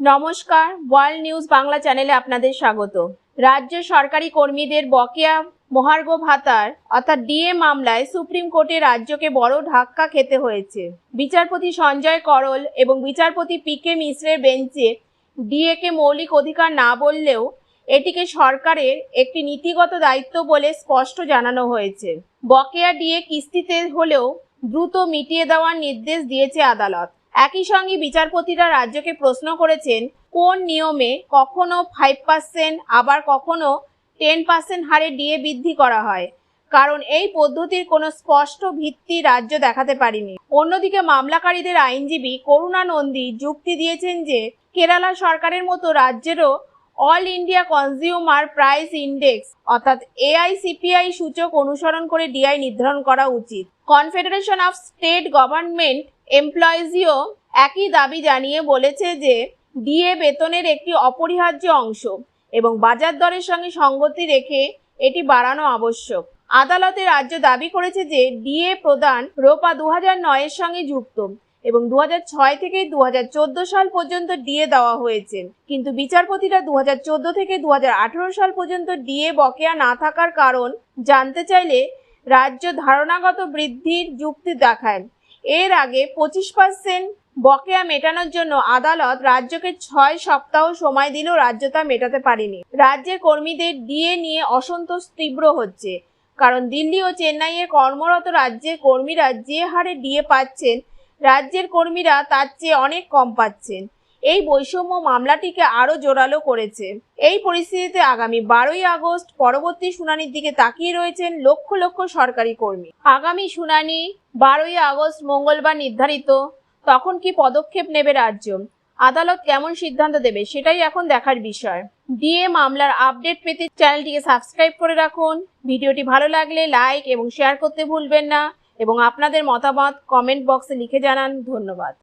নমস্কার, world news Bangla চ্যানেলে আপনাদের স্বাগত। রাজ্য সরকারি কর্মীদের বকেয়া মহার্ঘ ভাতার, অর্থাৎ ডিএ মামলায় সুপ্রিম কোর্টে রাজ্যকে বড় ধাক্কা খেতে হয়েছে। বিচারপতি সঞ্জয় করল এবং বিচারপতি পি কে মিশ্রের বেঞ্চে ডিএ কে মৌলিক অধিকার না বললেও এটিকে সরকারের একটি নীতিগত দায়িত্ব বলে স্পষ্ট জানানো হয়েছে। বকেয়া ডিএ কিস্তিতে হলেও দ্রুত মিটিয়ে দেওয়ার নির্দেশ দিয়েছে আদালত। একই সঙ্গে বিচারপতিরা রাজ্যকে প্রশ্ন করেছেন, কোন নিয়মে কখনো ফাইভ পার্সেন্ট আবার কখনো টেন পার্সেন্ট হারে ডিএ বৃদ্ধি করা হয়? কারণ এই পদ্ধতির কোনো স্পষ্ট ভিত্তি রাজ্য দেখাতে পারেনি। অন্যদিকে মামলাকারীদের আইনজীবী করুণা নন্দী যুক্তি দিয়েছেন যে, কেরালা সরকারের মতো রাজ্যেরও all India consumer price index অর্থাৎ এআইসিপিআই সূচক অনুসরণ করে ডিআই নির্ধারণ করা উচিত। কনফেডারেশন অফ স্টেট গভর্নমেন্ট এমপ্লয়িজও একই দাবি জানিয়ে বলেছে যে ডিএ বেতনের একটি অপরিহার্য অংশ এবং বাজার দরের সঙ্গে সঙ্গতি রেখে এটি বাড়ানো আবশ্যক। আদালতে রাজ্য দাবি করেছে যে ডিএ প্রদান রোপা দু হাজার সঙ্গে যুক্ত এবং দু থেকে দু হাজার চোদ্দ সাল পর্যন্ত ডিএ দেওয়া হয়েছে। কিন্তু বিচারপতিরা দু হাজার চোদ্দ থেকে দু হাজার আঠারো সাল পর্যন্ত ডিএ বকেয়া না থাকার কারণ জানতে চাইলে রাজ্য ধারণাগত বৃদ্ধির যুক্তি দেখায় এর আগে পঁচিশ পার্সেন্ট বকেয়া মেটানোর জন্য আদালত রাজ্যকে ছয় সপ্তাহ সময় দিলেও রাজ্য তা মেটাতে পারেনি। রাজ্যের কর্মীদের ডিএ নিয়ে অসন্তোষ তীব্র হচ্ছে। কারণ দিল্লি ও চেন্নাইয়ে কর্মরত রাজ্যের কর্মীরা যে হারে ডিএ পাচ্ছেন, রাজ্যের কর্মীরা তার চেয়ে অনেক কম পাচ্ছেন। এই বৈষম্য মামলাটিকে আরও জোরালো করেছে। এই পরিস্থিতিতে আগামী বারোই আগস্ট পরবর্তী শুনানির দিকে তাকিয়ে রয়েছেন লক্ষ লক্ষ সরকারি কর্মী। আগামী শুনানি বারোই আগস্ট মঙ্গলবার নির্ধারিত, তখন কি পদক্ষেপ নেবে রাজ্য? আদালত কেমন সিদ্ধান্ত দেবে সেটাই এখন দেখার বিষয়। ডিএ মামলার আপডেট পেতে চ্যানেলটিকে সাবস্ক্রাইব করে রাখুন। ভিডিওটি ভালো লাগলে লাইক এবং শেয়ার করতে ভুলবেন না। এবং আপনাদের মতামত কমেন্ট বক্সে লিখে জানান। ধন্যবাদ।